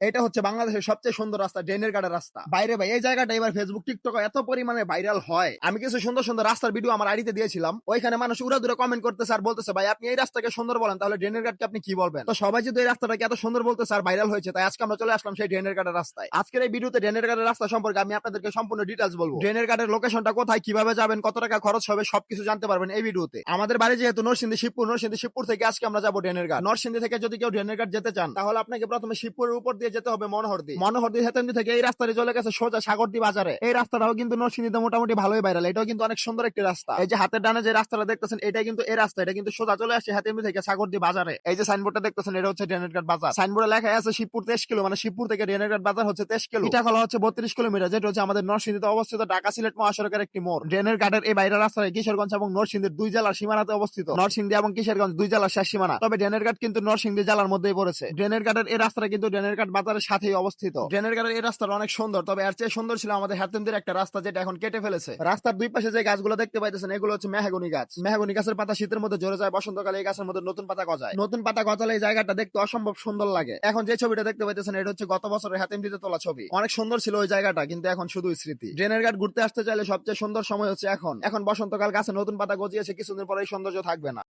এটা হচ্ছে বাংলাদেশের সবচেয়ে সুন্দর রাস্তা, ড্রেনের গাড়ের রাস্তা। বাইরে ভাই এই জায়গাটা এবার ফেসবুক টিকটক এত পরিমাণে ভাইরাল হয়। আমি কিছু সুন্দর সুন্দর রাস্তার ভিডিও আমার আইডিতে দিয়েছিলাম। ওইখানে মানুষ উড়া দূরে কমেন্ট করতেছে আর বলতেছে, ভাই, আপনি এই রাস্তাকে সুন্দর বলেন, তাহলে ড্রেনের গাড়কে আপনি কি বলবেন? তো সবাই যদি এই রাস্তাটাকে এত সুন্দর বলতেছে আর ভাইরাল হয়েছে, তাই আজকে আমরা চলে আসলাম সেই ড্রেনের গাড়ের রাস্তায়। আজকের এই ভিডিওতে ড্রেনের গাড়ের রাস্তা সম্পর্কে আমি আপনাদেরকে সম্পূর্ণ ডিটেলস বলব। ড্রেনের গাড়ের লোকেশনটা কোথায়, কীভাবে যাবেন, কত টাকা খরচ হবে, সবকিছু জানতে পারবেন এই ভিডিওতে আমাদের বাড়ি যেহেতু নরসিংদী, শিবপুর নরসিংদী, শিবপুর থেকে আজকে আমরা যাব ড্রেনের ঘাট। নরসিংদী থেকে যদি কেউ ড্রেনের ঘাট যেতে চান, তাহলে আপনাকে প্রথমে শিবপুরের উপর দিয়ে যেতে হবে মনোহরদি মনোহরদি হেতেন্দি থেকে এই রাস্তাটি চলে গেছে সোজা সাগরদি বাজারে। এই রাস্তাটাও কিন্তু নরসিংদীতে মোটামুটি ভালোই বাইরাল এটাও কিন্তু অনেক সুন্দর একটি রাস্তা। এই যে হাতের ডানে যে রাস্তাটা দেখতেছেন, এটাই কিন্তু এই রাস্তা, এটা কিন্তু সোজা চলে আসছে হেতেন্দি থেকে সাগরদি বাজারে। এই যে সাইনবোর্ডটা দেখতেছেন, এটা হচ্ছে ড্রেনের ঘাট বাজার। সাইনবোর্ডে লেখা আছে শিবপুর তেইশ কিলো মানে শিবপুর থেকে ড্রেনের ঘাট বাজার হচ্ছে তেইশ কিলো। এটা হলো হচ্ছে বত্রিশ কিলোমিটার, যেটা হচ্ছে আমাদের নরসিংদীতে অবস্থিত ঢাকা সিলেট মহাসড়কের একটি মোড়। ড্রেনের ঘাটের এই বাইরের রাস্তায় কিশোরগঞ্জ এবং নরসিংদীর দুই জেলার সীমানাতে অবস্থিত। নরসিংদী এবং কিশোরগঞ্জ দুই জেলার শেষ সীমানা। তবে ড্রেনের ঘাট কিন্তু নরসিংদী জেলার মধ্যেই পড়েছে। ড্রেনের ঘাটের এই রাস্তাটা কিন্তু ড্রেনের ঘাট বাজারের সাথেই অবস্থিত। ড্রেনের ঘাটের এই রাস্তাটা অনেক সুন্দর তবে এর চেয়ে সুন্দর ছিল আমাদের হাতেন্দির একটা রাস্তা যেটা এখন কেটে ফেলেছে। রাস্তার দুই পাশে যে গাছগুলো দেখতে পাইতেছেন এগুলো হচ্ছে মেহাগনি গাছ। মেহাগনি গাছের পাতা শীতের মধ্যে জোরে যায় বসন্তকালে এই গাছের মধ্যে নতুন পাতা গজায়। নতুন পাতা গজালে এই জায়গাটা দেখতে অসম্ভব সুন্দর লাগে। এখন যে ছবিটা দেখতে পাইতেছেন এটা হচ্ছে গত বছরের হাতেন্দিতে তোলা ছবি। অনেক সুন্দর ছিল ওই জায়গাটা কিন্তু এখন শুধু স্মৃতি। ড্রেনের ঘাট ঘুরতে আসতে চাইলে সবচেয়ে সুন্দর সময় হচ্ছে এখন। এখন বসন্তকাল গাছে নতুন পাতা গজিয়েছে কিছুদিন পরে এই সৌন্দর্য থাকবে না।